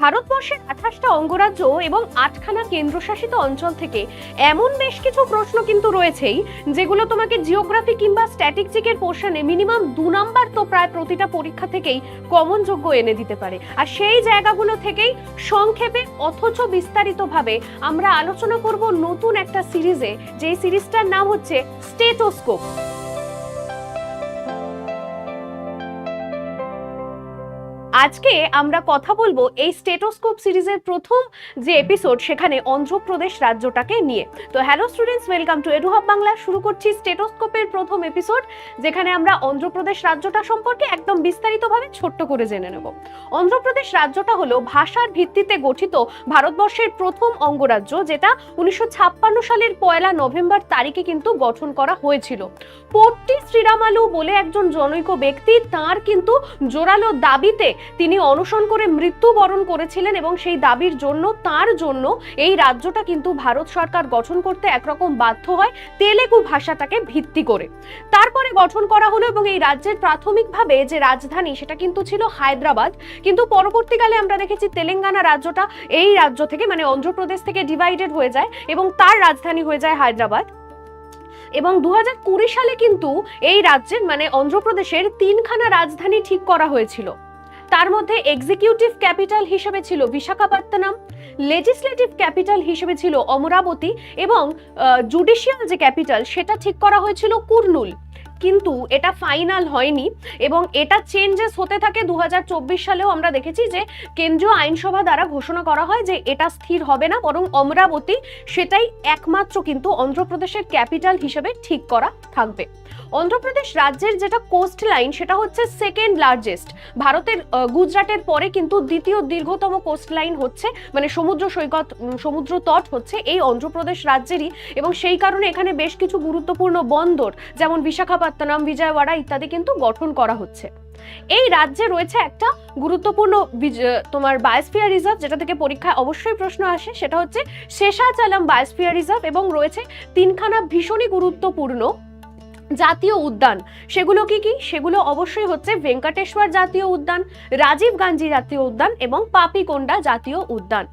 ভারতবর্ষের আঠাশটা অঙ্গরাজ্য এবং আটখানা কেন্দ্রশাসিত অঞ্চল থেকে এমন বেশ কিছু প্রশ্ন কিন্তু রয়েছেই, যেগুলো তোমাকে জিওগ্রাফি কিংবা স্ট্যাটিস্টিকের পোর্শনে মিনিমাম দু নাম্বার তো প্রায় প্রতিটা পরীক্ষা থেকেই কমন যোগ্য এনে দিতে পারে। আর সেই জায়গাগুলো থেকেই সংক্ষেপে অথচ বিস্তারিতভাবে আমরা আলোচনা করব নতুন একটা সিরিজে, যেই সিরিজটার নাম হচ্ছে স্টেটোস্কোপ আজকে আমরা কথা বলব এই স্টেটোস্কোপ সিরিজের প্রথম যে এপিসোড সেখানে অন্ধ্রপ্রদেশ রাজ্যটাকে নিয়ে। তো hello students welcome to EduHub Bangla শুরু করছি স্টেটোস্কোপের প্রথম এপিসোড যেখানে আমরা অন্ধ্রপ্রদেশ রাজ্যটা সম্পর্কে একদম বিস্তারিতভাবে ছোট্ট করে জেনে নেব। অন্ধ্রপ্রদেশ রাজ্যটা হলো ভাষার ভিত্তিতে গঠিত ভারতবর্ষের প্রথম অঙ্গরাজ্য, যেটা উনিশশো ছাপ্পান্ন সালের পয়লা নভেম্বর তারিখে কিন্তু গঠন করা হয়েছিল। পোর্টি শ্রীরামালু বলে একজন জনৈক ব্যক্তি, তার কিন্তু জোরালো দাবিতে তিনি অনশন করে মৃত্যুবরণ করেছিলেন এবং সেই দাবির জন্য, তার জন্য এই রাজ্যটা কিন্তু ভারত সরকার গঠন করতে একরকম বাধ্য হয় তেলেগু ভাষাটাকে ভিত্তি করে। তারপরে গঠন করা হলো এবং এই রাজ্যের প্রাথমিকভাবে যে রাজধানী, সেটা কিন্তু ছিল হায়দ্রাবাদ। কিন্তু পরবর্তীকালে আমরা দেখেছি তেলেঙ্গানা রাজ্যটা এই রাজ্য থেকে মানে অন্ধ্রপ্রদেশ থেকে ডিভাইডেড হয়ে যায় এবং তার রাজধানী হয়ে যায় হায়দ্রাবাদ। এবং দু হাজার কুড়ি সালে কিন্তু এই রাজ্যের মানে অন্ধ্রপ্রদেশের তিনখানা রাজধানী ঠিক করা হয়েছিল। তার মধ্যে এক্সিকিউটিভ ক্যাপিটাল হিসেবে ছিল বিশাখাপত্তনম লেজিসলেটিভ ক্যাপিটাল হিসেবে ছিল অমরাবতী এবং জুডিশিয়াল যে ক্যাপিটাল সেটা ঠিক করা হয়েছিল কুর্নুল। কিন্তু এটা ফাইনাল হয়নি এবং এটা চেঞ্জেস হতে থাকে দুহাজার চব্বিশ সালেও আমরা দেখেছি যে কেন্দ্রীয় আইনসভা দ্বারা ঘোষণা করা হয় যে এটা স্থির হবে না, বরং অমরাবতী সেটাই একমাত্র কিন্তু অন্ধ্রপ্রদেশের ক্যাপিটাল হিসেবে ঠিক করা থাকবে। অন্ধ্রপ্রদেশ রাজ্যের যেটা কোস্ট লাইন সেটা হচ্ছে সেকেন্ড লার্জেস্ট ভারতের গুজরাটের পরে কিন্তু দ্বিতীয় দীর্ঘতম কোস্ট লাইন হচ্ছে মানে সমুদ্র সৈকত সমুদ্র তট হচ্ছে এই অন্ধ্রপ্রদেশ রাজ্যেরই এবং সেই কারণে এখানে বেশ কিছু গুরুত্বপূর্ণ বন্দর, যেমন বিশাখাপত্তনম বিজয়ওয়াড়া ইত্যাদি কিন্তু গঠন করা হচ্ছে। এই রাজ্যে রয়েছে একটা গুরুত্বপূর্ণ তোমার বায়োস্ফিয়ার রিজার্ভ যেটা থেকে পরীক্ষায় অবশ্যই প্রশ্ন আসে, সেটা হচ্ছে শেষাচালাম বায়োস্ফিয়ার রিজার্ভ এবং রয়েছে তিনখানা ভীষণই গুরুত্বপূর্ণ জাতীয় উদ্যান। সেগুলো কি কি? সেগুলো অবশ্যই হচ্ছে ভেঙ্কটেশ্বর জাতীয় উদ্যান, রাজীব গান্ধী জাতীয় উদ্যান এবং পাপিকোন্ডা জাতীয় উদ্যান।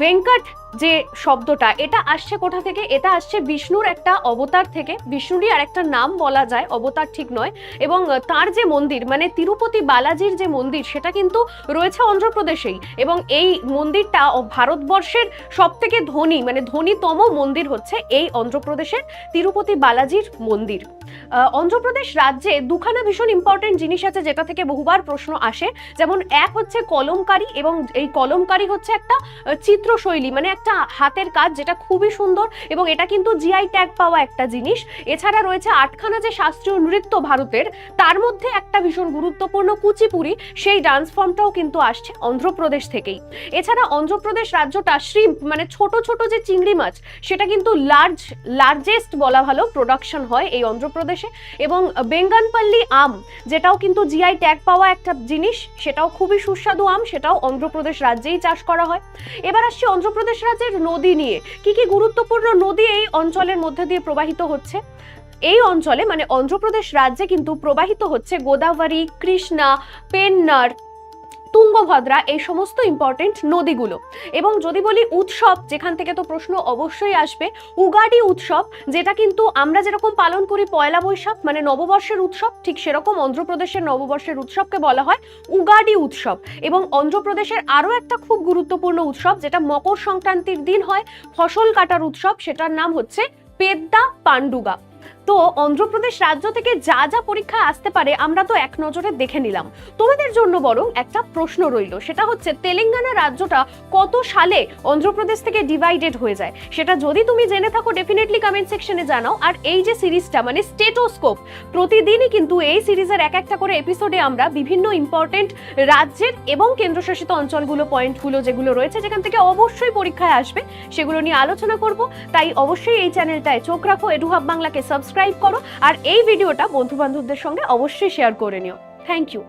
ভেঙ্কট যে শব্দটা, এটা আসছে কোথা থেকে? এটা আসছে বিষ্ণুর একটা অবতার থেকে। বিষ্ণুরই আর একটা নাম বলা যায়, অবতার ঠিক নয়। এবং তার যে মন্দির মানে তিরুপতি বালাজির যে মন্দির, সেটা কিন্তু রয়েছে অন্ধ্রপ্রদেশেই। এবং এই মন্দিরটা ভারতবর্ষের সব থেকে ধনী মানে ধনীতম মন্দির হচ্ছে এই অন্ধ্রপ্রদেশের তিরুপতি বালাজির মন্দির। অন্ধ্রপ্রদেশ রাজ্যে দুখানা ভীষণ ইম্পর্টেন্ট জিনিস আছে যেটা থেকে বহুবার প্রশ্ন আসে। যেমন এক হচ্ছে কলমকারি এবং এই কলমকারি হচ্ছে একটা চিত্রশৈলী মানে একটা হাতের কাজ যেটা খুবই সুন্দর এবং এটা কিন্তু জিআই ট্যাগ পাওয়া একটা জিনিস। এছাড়া রয়েছে আটখানা যে শাস্ত্রীয় নৃত্য ভারতের, তার মধ্যে একটা ভীষণ গুরুত্বপূর্ণ কুচিপুরি সেই ডান্স ফর্মটাও কিন্তু আসছে অন্ধ্রপ্রদেশ থেকেই। এছাড়া অন্ধ্রপ্রদেশ রাজ্যটা শ্রিম্প মানে ছোট ছোট যে চিংড়ি মাছ, সেটা কিন্তু লার্জ লার্জেস্ট বলা ভালো প্রোডাকশন হয় এই অন্ধ্রপ্রদেশে এবং বেঙ্গানপল্লী আম, যেটাও কিন্তু জিআই ট্যাগ পাওয়া একটা জিনিস, সেটাও খুবই সুস্বাদু আম, সেটাও অন্ধ্রপ্রদেশ রাজ্যেই চাষ করা হয়। এবার আসছে অন্ধ্রপ্রদেশ রাজ্যের নদী নিয়ে। কি কি গুরুত্বপূর্ণ নদী এই অঞ্চলের মধ্যে দিয়ে প্রবাহিত হচ্ছে? এই অঞ্চলে মানে অন্ধ্রপ্রদেশ রাজ্যে কিন্তু প্রবাহিত হচ্ছে গোদাবরী, কৃষ্ণা, পেন্নার তুঙ্গভদ্রা এই সমস্ত ইম্পর্টেন্ট নদীগুলো। এবং যদি বলি উৎসব, যেখান থেকে তো প্রশ্ন অবশ্যই আসবে, উগাডি উৎসব, যেটা কিন্তু আমরা যেরকম পালন করি পয়লা বৈশাখ মানে নববর্ষের উৎসব, ঠিক সেরকম অন্ধ্রপ্রদেশের নববর্ষের উৎসবকে বলা হয় উগাডি উৎসব। এবং অন্ধ্রপ্রদেশের আরও একটা খুব গুরুত্বপূর্ণ উৎসব, যেটা মকর সংক্রান্তির দিন হয়, ফসল কাটার উৎসব, সেটার নাম হচ্ছে পেদ্দা পান্ডুগা তো অন্ধ্রপ্রদেশ রাজ্য থেকে যা যা পরীক্ষা আসতে পারে, আমরা তো এক নজরে দেখে নিলাম। তোমাদের জন্য বরং একটা প্রশ্ন রইল, সেটা হচ্ছে তেলেঙ্গানা রাজ্যটা কত সালে অন্ধ্রপ্রদেশ থেকে ডিভাইডেড হয়ে যায়? সেটা যদি তুমি জেনে থাকো ডেফিনেটলি কমেন্ট সেকশনে জানাও। আর এই যে সিরিজটা মানে স্টেটোস্কোপ প্রতিদিনই কিন্তু এই সিরিজের এক একটা করে এপিসোডে আমরা বিভিন্ন ইম্পর্টেন্ট রাজ্যের এবং কেন্দ্রশাসিত অঞ্চলগুলো পয়েন্টগুলো যেগুলো রয়েছে, যেখান থেকে অবশ্যই পরীক্ষায় আসবে, সেগুলো নিয়ে আলোচনা করব। তাই অবশ্যই এই চ্যানেলটায় চোখ রাখো এডুহাব বাংলাকে সাবস্ক্রাইব করো আর এই ভিডিওটা বন্ধু বান্ধবদের সঙ্গে অবশ্যই শেয়ার করে নিও। Thank you